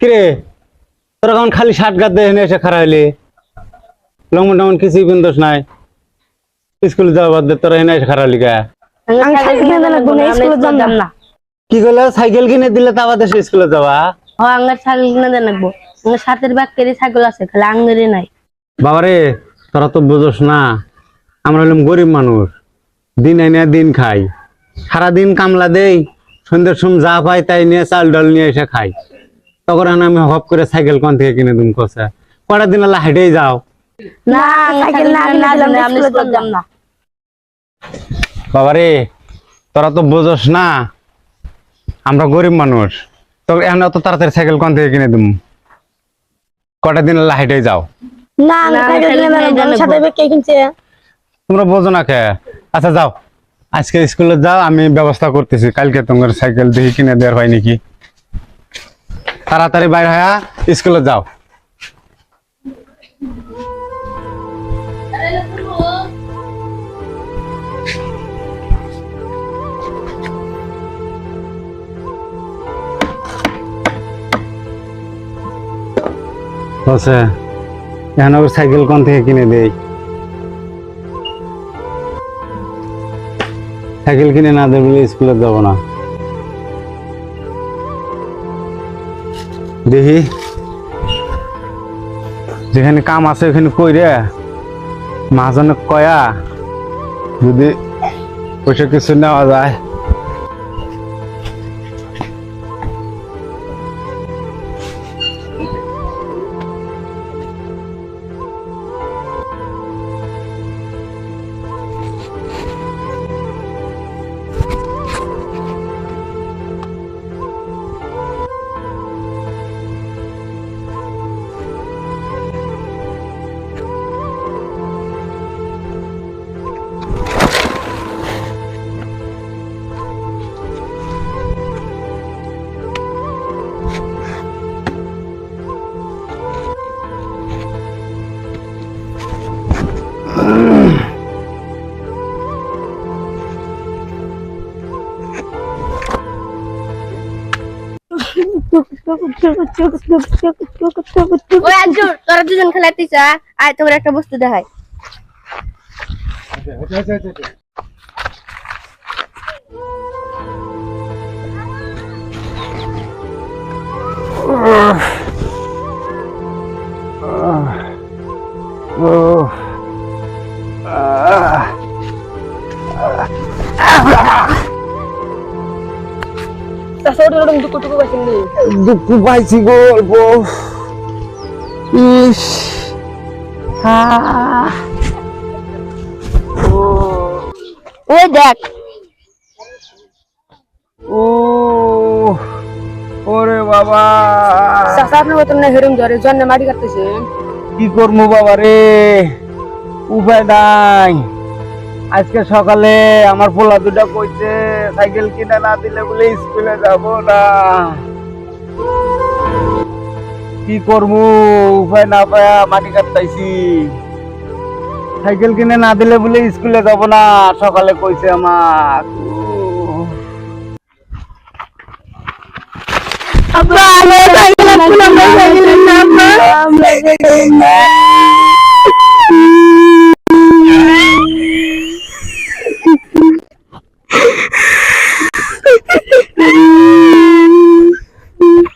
কিরে? তোরা এখন খালি শার্ট গাদ দিয়ে এনে এসে খারা হইলি? লঙ্গন টঙ্গন কিছুই পিন্দোস নাই। স্কুলে যাওয়া বাদ দে তোরা এনে এসে খারা হইলি কা? আমি সাইকেল কিনে লাগবো না স্কুলে যাম না। কি করলে? সাইকেল কিনে দিলে তা বাদে সে স্কুলে যাবা ও আঙ্গার সাইকেল কিনে দেন লাগবো। আমার সাথের ব্যাগ কেরি সাইকেল আছে খালি আঙ্গারে নাই। বাবারে তোরা তো বুঝোস না আমরা হলাম গরিব মানুষ। দিন এনে দিন খাই। সারাদিন কামলা দেই সন্ধ্যের সময় যা পাই তাই নিয়ে চাল ডাল নিয়ে এসে খাই। তখন আমি হপ করে সাইকেল কোন থেকে কিনে দিন কষা কটা দিন আল্লাহ হেঁটেই যাও। বাবারে তোরা তো বুঝোস না আমরা গরিব মানুষ। তো এখন অত তাড়াতাড়ি সাইকেল কোন থেকে কিনে দিম? কটা দিন আল্লাহ হেঁটেই যাও। না না সাইকেল কিনে দেন লাগবো সাথে ব্যাগ কে কিনছে। তোমরা বোঝো না কে? আচ্ছা যাও। আজকে স্কুলে যাও আমি ব্যবস্থা করতেছি। কালকে তোমার সাইকেল দেখি কিনে দেওয়ার হয় নাকি? তাড়াতাড়ি বাইরে হয়ে স্কুলে যাও। বসে এখন ওর সাইকেল কোন থেকে কিনে দেই? সাইকেল কিনে না দেবে স্কুলে যাব না। দেখি। যেখানে কাম আছে ওখানে কইরে মাঝনে কয়া? যদি পয়সা কিছু নেওয়া যায়। ওই খেলাইতেছ আয় তোমার একটা বস্তু দেখাই। ও। দুঃখ পাইছি গো অল্প ইস। ও ওই দেখ ও ওরে বাবা। চাচা আপনার মতন না হেরুম ধরে জন্মে মাটি কাটতেছে। কি করব বাবা রে উপায় নাই। আজকে সকালে আমার পোলা দুটা কইছে সাইকেল কিনে না দিলে বলে স্কুলে যাব না। কি করব উপায় না পায়া মাটি কাটতাইছি। সাইকেল কিনে না দিলে বলে স্কুলে যাব না সকালে কইছে আমার। আব্বা আমি সাইকেল আমরা সাইকেল না আব্বা।